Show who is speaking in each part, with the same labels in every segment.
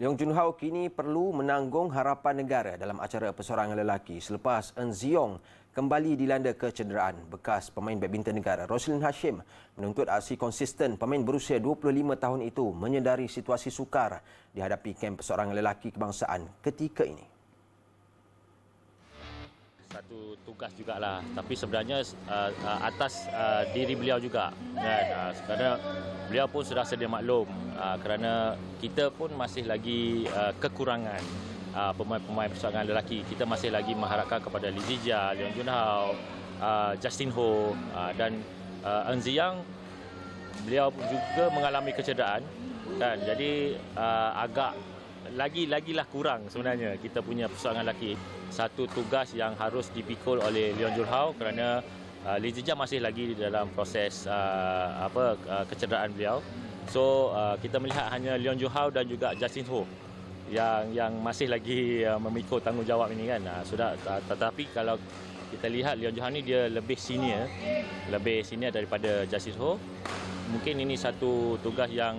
Speaker 1: Leong Junhao kini perlu menanggung harapan negara dalam acara persorangan lelaki selepas Eun Ziong kembali dilanda kecederaan. Bekas pemain badminton negara Roslyn Hashim menuntut aksi konsisten pemain berusia 25 tahun itu menyedari situasi sukar dihadapi kem persorangan lelaki kebangsaan ketika ini.
Speaker 2: Satu tugas jugalah. Tapi sebenarnya uh, uh, atas uh, diri beliau juga kan? Uh, kerana beliau pun sudah sedia maklum uh, kerana kita pun masih lagi uh, kekurangan uh, pemain-pemain persoalan lelaki. Kita masih lagi mengharapkan kepada Lee Zijia, Leong Junhao, uh, Justin Ho uh, dan uh, Eun Ziyang beliau juga mengalami kecederaan kan? Jadi uh, agak lagi-lagilah kurang sebenarnya kita punya persoalan lelaki. Satu tugas yang harus dipikul oleh Leon Julhau kerana uh, Lee masih lagi di dalam proses uh, apa uh, kecederaan beliau. So uh, kita melihat hanya Leon Julhau dan juga Justin Ho yang yang masih lagi uh, memikul tanggungjawab ini kan. Uh, sudah uh, tetapi kalau kita lihat Leon Julhau ni dia lebih senior, lebih senior daripada Justin Ho. Mungkin ini satu tugas yang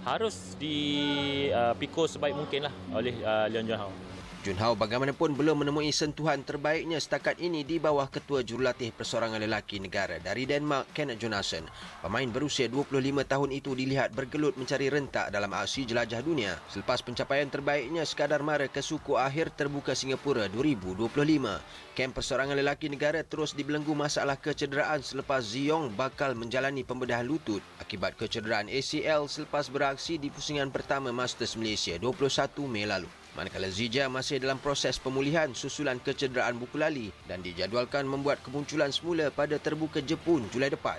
Speaker 2: harus dipikul uh, sebaik mungkin lah oleh uh, Leon Junhao.
Speaker 1: Junhao bagaimanapun belum menemui sentuhan terbaiknya setakat ini di bawah ketua jurulatih persorangan lelaki negara dari Denmark Kenneth Jonassen. Pemain berusia 25 tahun itu dilihat bergelut mencari rentak dalam aksi jelajah dunia selepas pencapaian terbaiknya sekadar mara ke suku akhir terbuka Singapura 2025. Kem persorangan lelaki negara terus dibelenggu masalah kecederaan selepas Ziong bakal menjalani pembedahan lutut akibat kecederaan ACL selepas beraksi di pusingan pertama Masters Malaysia 21 Mei lalu. Manakala Zija masih dalam proses pemulihan susulan kecederaan buku lali dan dijadualkan membuat kemunculan semula pada terbuka Jepun Julai depan.